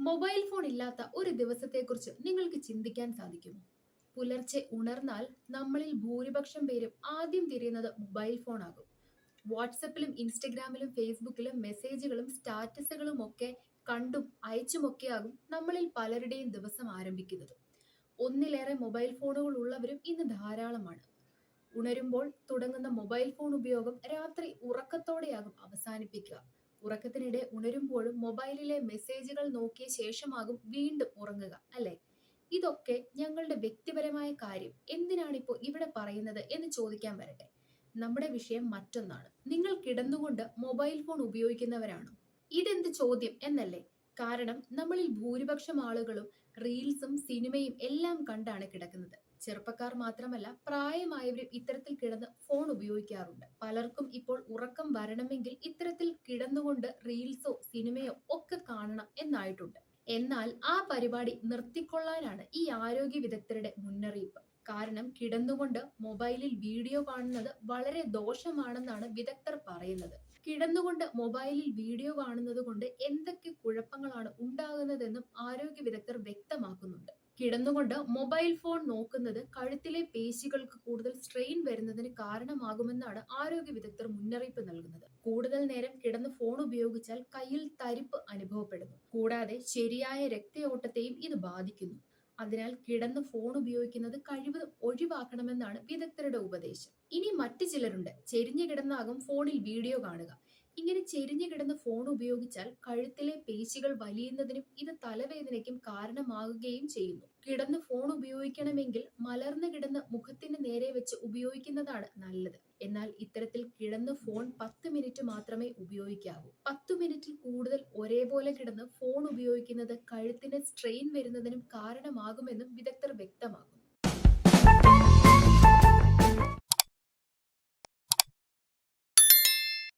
Mobile phone ഇല്ലാത്ത ഒരു ദിവസത്തെക്കുറിച്ച് നിങ്ങൾക്ക് ചിന്തിക്കാൻ സാധിക്കുമോ? പുലർച്ചെ ഉണർന്നാൽ നമ്മളിൽ ഭൂരിപക്ഷം പേരും ആദ്യം തിരിയുന്നത് മൊബൈൽ ഫോൺ ആകും വാട്സപ്പിലും ഇൻസ്റ്റഗ്രാമിലും ഫേസ്ബുക്കിലും മെസ്സേജുകളും സ്റ്റാറ്റസുകളും ഒക്കെ കണ്ടും അയച്ചുമൊക്കെയാകും നമ്മളിൽ പലരുടെയും ദിവസം ആരംഭിക്കുന്നത്. ഒന്നിലേറെ മൊബൈൽ ഫോണുകൾ ഉള്ളവരും ഇന്ന് ധാരാളമാണ്. ഉണരുമ്പോൾ തുടങ്ങുന്ന മൊബൈൽ ഫോൺ ഉപയോഗം രാത്രി ഉറക്കത്തോടെയാകും അവസാനിപ്പിക്കുക. ഉറക്കത്തിനിടെ ഉണരുമ്പോഴും മൊബൈലിലെ മെസ്സേജുകൾ നോക്കിയ ശേഷമാകും വീണ്ടും ഉറങ്ങുക അല്ലെ? ഇതൊക്കെ ഞങ്ങളുടെ വ്യക്തിപരമായ കാര്യം. എന്തിനാണ് ഇപ്പോൾ ഇവിടെ പറയുന്നത് എന്ന് ചോദിക്കാൻ വരട്ടെ. നമ്മുടെ വിഷയം മറ്റൊന്നാണ്. നിങ്ങൾ കിടന്നുകൊണ്ട് മൊബൈൽ ഫോൺ ഉപയോഗിക്കുന്നവരാണോ? ഇതെന്ത് ചോദ്യം എന്നല്ലേ? കാരണം നമ്മളിൽ ഭൂരിപക്ഷം ആളുകളും റീൽസും സിനിമയും എല്ലാം കണ്ടാണ് കിടക്കുന്നത്. ചെറുപ്പക്കാർ മാത്രമല്ല പ്രായമായവരും ഇത്തരത്തിൽ കിടന്ന് ഫോൺ ഉപയോഗിക്കാറുണ്ട്. പലർക്കും ഇപ്പോൾ ഉറക്കം വരണമെങ്കിൽ ഇത്തരത്തിൽ കിടന്നുകൊണ്ട് റീൽസോ സിനിമയോ ഒക്കെ കാണണം എന്നായിട്ടുണ്ട്. എന്നാൽ ആ പരിപാടി നിർത്തിക്കൊള്ളാനാണ് ഈ ആരോഗ്യ വിദഗ്ധരുടെ മുന്നറിയിപ്പ്. കാരണം കിടന്നുകൊണ്ട് മൊബൈലിൽ വീഡിയോ കാണുന്നത് വളരെ ദോഷമാണെന്നാണ് വിദഗ്ധർ പറയുന്നത്. കിടന്നുകൊണ്ട് മൊബൈലിൽ വീഡിയോ കാണുന്നത് കൊണ്ട് എന്തൊക്കെ കുഴപ്പങ്ങളാണ് ഉണ്ടാകുന്നതെന്നും ആരോഗ്യ വിദഗ്ധർ വ്യക്തമാക്കുന്നുണ്ട്. കിടന്നുകൊണ്ട് മൊബൈൽ ഫോൺ നോക്കുന്നത് കഴുത്തിലെ പേശികൾക്ക് കൂടുതൽ സ്ട്രെയിൻ വരുന്നതിന് കാരണമാകുമെന്നാണ് ആരോഗ്യ വിദഗ്ധർ മുന്നറിയിപ്പ് നൽകുന്നത്. കൂടുതൽ നേരം കിടന്ന് ഫോൺ ഉപയോഗിച്ചാൽ കയ്യിൽ തരിപ്പ് അനുഭവപ്പെടുന്നു. കൂടാതെ ശരിയായ രക്തയോട്ടത്തെയും ഇത് ബാധിക്കുന്നു. അതിനാൽ കിടന്ന് ഫോൺ ഉപയോഗിക്കുന്നത് കഴിവ് ഒഴിവാക്കണമെന്നാണ് വിദഗ്ധരുടെ ഉപദേശം. ഇനി മറ്റു ചിലരുണ്ട്. ചെരിഞ്ഞു കിടന്നാകും ഫോണിൽ വീഡിയോ കാണുക. ഇങ്ങനെ ചെരിഞ്ഞു കിടന്ന് ഫോൺ ഉപയോഗിച്ചാൽ കഴുത്തിലെ പേശികൾ വലിയുന്നതിനും ഇത് തലവേദനയ്ക്കും കാരണമാകുകയും ചെയ്യുന്നു. കിടന്ന് ഫോൺ ഉപയോഗിക്കണമെങ്കിൽ മലർന്നു കിടന്ന് മുഖത്തിന് നേരെ വെച്ച് ഉപയോഗിക്കുന്നതാണ് നല്ലത്. എന്നാൽ ഇത്തരത്തിൽ കിടന്ന് ഫോൺ പത്ത് മിനിറ്റ് മാത്രമേ ഉപയോഗിക്കാവൂ. പത്തു മിനിറ്റിൽ കൂടുതൽ ഒരേപോലെ കിടന്ന് ഫോൺ ഉപയോഗിക്കുന്നത് കഴുത്തിന് സ്ട്രെയിൻ വരുന്നതിനും കാരണമാകുമെന്നും വിദഗ്ധർ വ്യക്തമാക്കുന്നു.